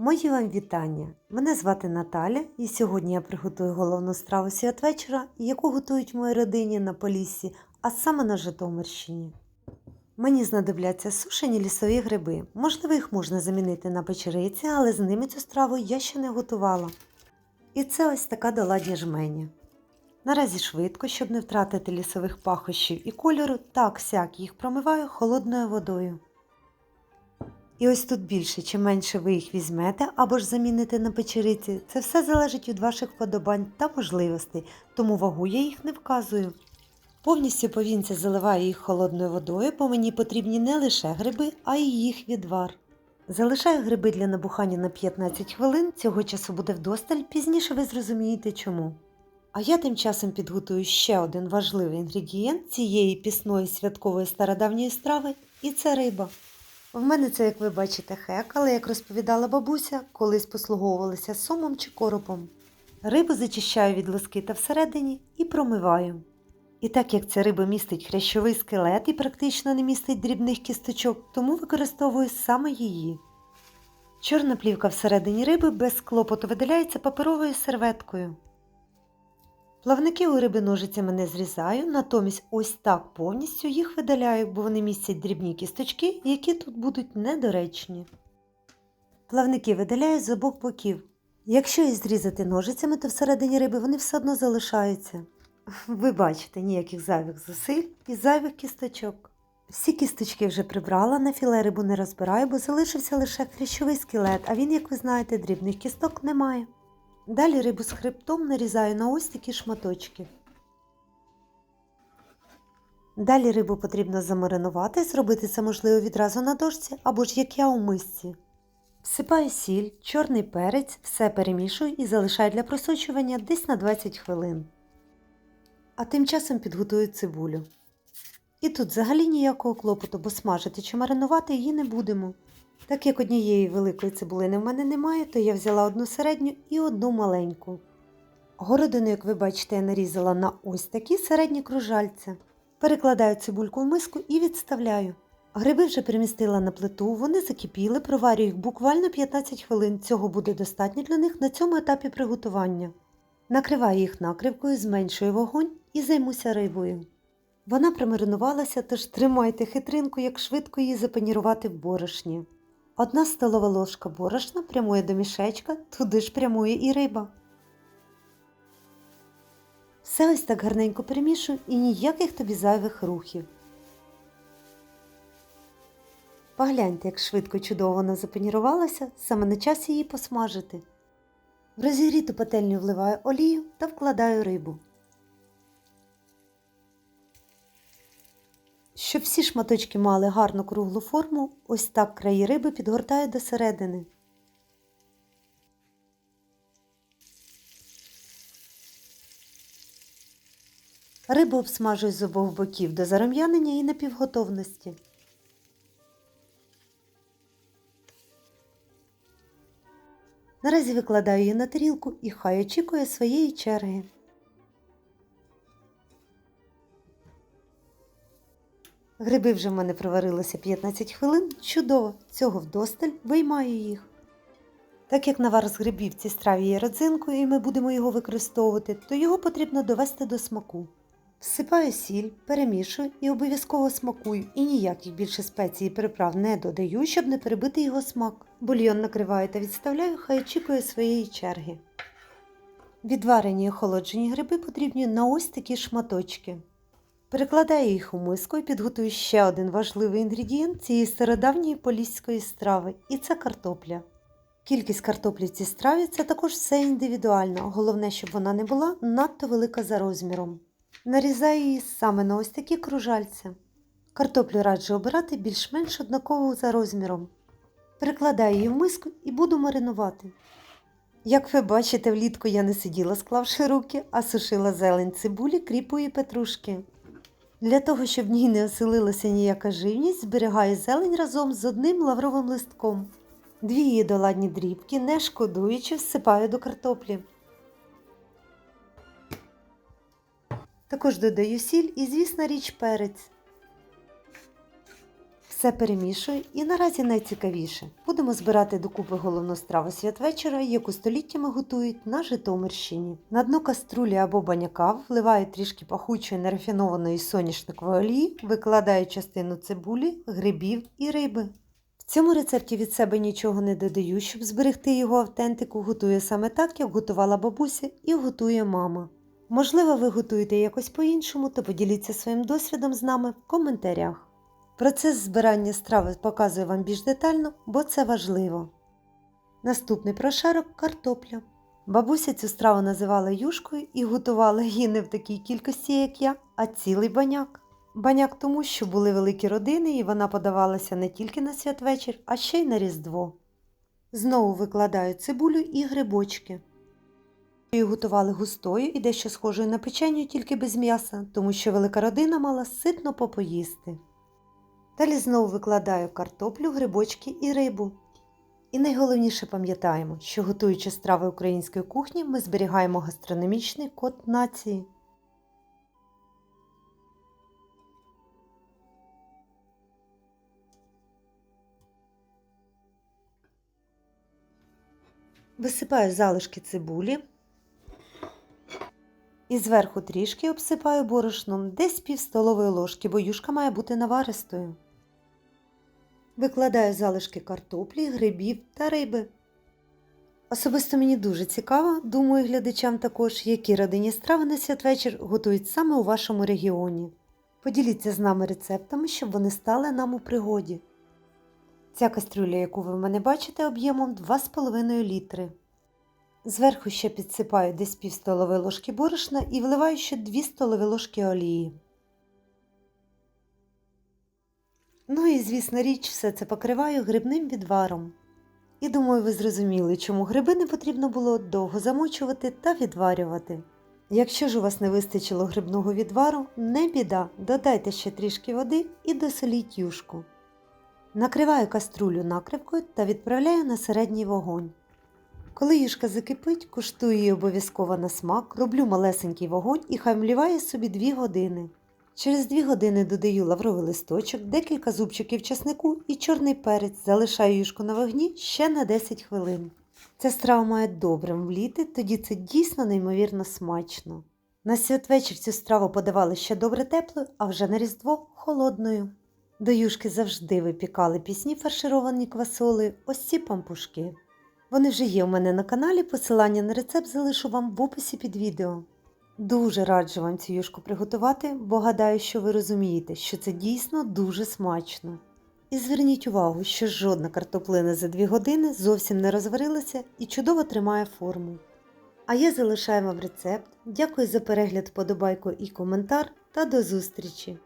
Мої вам вітання! Мене звати Наталя, і сьогодні я приготую головну страву святвечора, яку готують в моїй родині на Поліссі, а саме на Житомирщині. Мені знадобляться сушені лісові гриби. Можливо, їх можна замінити на печериці, але з ними цю страву я ще не готувала. І це ось така доладня жменя. Наразі швидко, щоб не втратити лісових пахощів і кольору, так сяк їх промиваю холодною водою. І ось тут більше чи менше ви їх візьмете або ж заміните на печериці, це все залежить від ваших вподобань та можливостей, тому вагу я їх не вказую. Повністю повінця заливаю їх холодною водою, бо мені потрібні не лише гриби, а й їх відвар. Залишаю гриби для набухання на 15 хвилин, цього часу буде вдосталь, пізніше ви зрозумієте чому. А я тим часом підготую ще один важливий інгредієнт цієї пісної святкової стародавньої страви, і це риба. В мене це, як ви бачите, хек, але як розповідала бабуся, колись послуговувалася сомом чи коропом. Рибу зачищаю від лоски та всередині і промиваю. І так як ця риба містить хрящовий скелет і практично не містить дрібних кісточок, тому використовую саме її. Чорна плівка всередині риби без клопоту видаляється паперовою серветкою. Плавники у риби ножицями не зрізаю, натомість ось так повністю їх видаляю, бо вони містять дрібні кісточки, які тут будуть недоречні. Плавники видаляю з обох боків. Якщо їх зрізати ножицями, то всередині риби вони все одно залишаються. Ви бачите ніяких зайвих зусиль і зайвих кісточок. Всі кісточки вже прибрала, на філе рибу не розбираю, бо залишився лише хрящовий скелет, а він, як ви знаєте, дрібних кісток немає. Далі рибу з хребтом нарізаю на ось такі шматочки. Далі рибу потрібно замаринувати, зробити це можливо відразу на дошці або ж як я у мисці. Всипаю сіль, чорний перець, все перемішую і залишаю для просочування десь на 20 хвилин. А тим часом підготую цибулю. І тут взагалі ніякого клопоту, бо смажити чи маринувати її не будемо. Так як однієї великої цибулини в мене немає, то я взяла одну середню і одну маленьку. Городину, як ви бачите, я нарізала на ось такі середні кружальця. Перекладаю цибульку в миску і відставляю. Гриби вже перемістила на плиту, вони закипіли, проварю їх буквально 15 хвилин. Цього буде достатньо для них на цьому етапі приготування. Накриваю їх накривкою, зменшую вогонь і займуся рибою. Вона примаринувалася, тож тримайте хитринку, як швидко її запанірувати в борошні. Одна столова ложка борошна прямує до мішечка, туди ж прямує і риба. Все ось так гарненько перемішую і ніяких тобі зайвих рухів. Погляньте, як швидко чудово вона запанірувалася, саме на час її посмажити. В розігріту пательню вливаю олію та вкладаю рибу. Щоб всі шматочки мали гарну круглу форму, ось так краї риби підгортаю до середини. Рибу обсмажую з обох боків до зарум'янення і напівготовності. Наразі викладаю її на тарілку і хай очікує своєї черги. Гриби вже в мене проварилися 15 хвилин. Чудово, цього вдосталь виймаю їх. Так як навар з грибів цій страві є родзинкою і ми будемо його використовувати, то його потрібно довести до смаку. Всипаю сіль, перемішую і обов'язково смакую, і ніяких більше спецій і приправ не додаю, щоб не перебити його смак. Бульйон накриваю та відставляю, хай очікує своєї черги. Відварені і охолоджені гриби потрібні на ось такі шматочки. Перекладаю їх у миску і підготую ще один важливий інгредієнт цієї стародавньої поліської страви, і це картопля. Кількість картоплі в цій страві це також все індивідуально, головне, щоб вона не була надто велика за розміром. Нарізаю її саме на ось такі кружальця. Картоплю раджу обирати більш-менш однакову за розміром. Перекладаю її в миску і буду маринувати. Як ви бачите, влітку я не сиділа, склавши руки, а сушила зелень цибулі, кріпу і петрушки. Для того, щоб в ній не оселилася ніяка живність, зберігаю зелень разом з одним лавровим листком. Дві її доладні дрібки, не шкодуючи, всипаю до картоплі. Також додаю сіль і, звісна річ, перець. Все перемішую і наразі найцікавіше. Будемо збирати докупи головну страву святвечора, яку століттями готують на Житомирщині. На дно каструлі або баняка вливаю трішки пахучої нерафінованої соняшникової олії, викладаю частину цибулі, грибів і риби. В цьому рецепті від себе нічого не додаю, щоб зберегти його автентику, готую саме так, як готувала бабуся і готує мама. Можливо, ви готуєте якось по-іншому, то поділіться своїм досвідом з нами в коментарях. Процес збирання страви показую вам більш детально, бо це важливо. Наступний прошарок картопля. Бабуся цю страву називала юшкою і готувала її не в такій кількості, як я, а цілий баняк. Баняк тому, що були великі родини, і вона подавалася не тільки на святвечір, а ще й на Різдво. Знову викладаю цибулю і грибочки. Її готували густою і дещо схожою на печеню, тільки без м'яса, тому що велика родина мала ситно попоїсти. Далі знову викладаю картоплю, грибочки і рибу. І найголовніше пам'ятаємо, що готуючи страви української кухні, ми зберігаємо гастрономічний код нації. Висипаю залишки цибулі і зверху трішки обсипаю борошном десь пів столової ложки, бо юшка має бути наваристою. Викладаю залишки картоплі, грибів та риби. Особисто мені дуже цікаво, думаю, глядачам також, які родинні страви на святвечір готують саме у вашому регіоні. Поділіться з нами рецептами, щоб вони стали нам у пригоді. Ця кастрюля, яку ви в мене бачите, об'ємом 2,5 літри. Зверху ще підсипаю десь пів столової ложки борошна і вливаю ще 2 столові ложки олії. Ну і, звісно річ, все це покриваю грибним відваром. І думаю, ви зрозуміли, чому гриби не потрібно було довго замочувати та відварювати. Якщо ж у вас не вистачило грибного відвару, не біда, додайте ще трішки води і досоліть юшку. Накриваю каструлю накривкою та відправляю на середній вогонь. Коли юшка закипить, куштую її обов'язково на смак, роблю малесенький вогонь і хай мліває собі 2 години. Через 2 години додаю лавровий листочок, декілька зубчиків часнику і чорний перець, залишаю юшку на вогні ще на 10 хвилин. Ця страва має добре мліти, тоді це дійсно неймовірно смачно. На святвечір цю страву подавали ще добре теплою, а вже на Різдво холодною. До юшки завжди випікали пісні фаршировані квасолею, ось ці пампушки. Вони вже є у мене на каналі, посилання на рецепт залишу вам в описі під відео. Дуже раджу вам цю юшку приготувати, бо гадаю, що ви розумієте, що це дійсно дуже смачно. І зверніть увагу, що жодна картоплина за 2 години зовсім не розварилася і чудово тримає форму. А я залишаю вам рецепт. Дякую за перегляд, вподобайку і коментар та до зустрічі!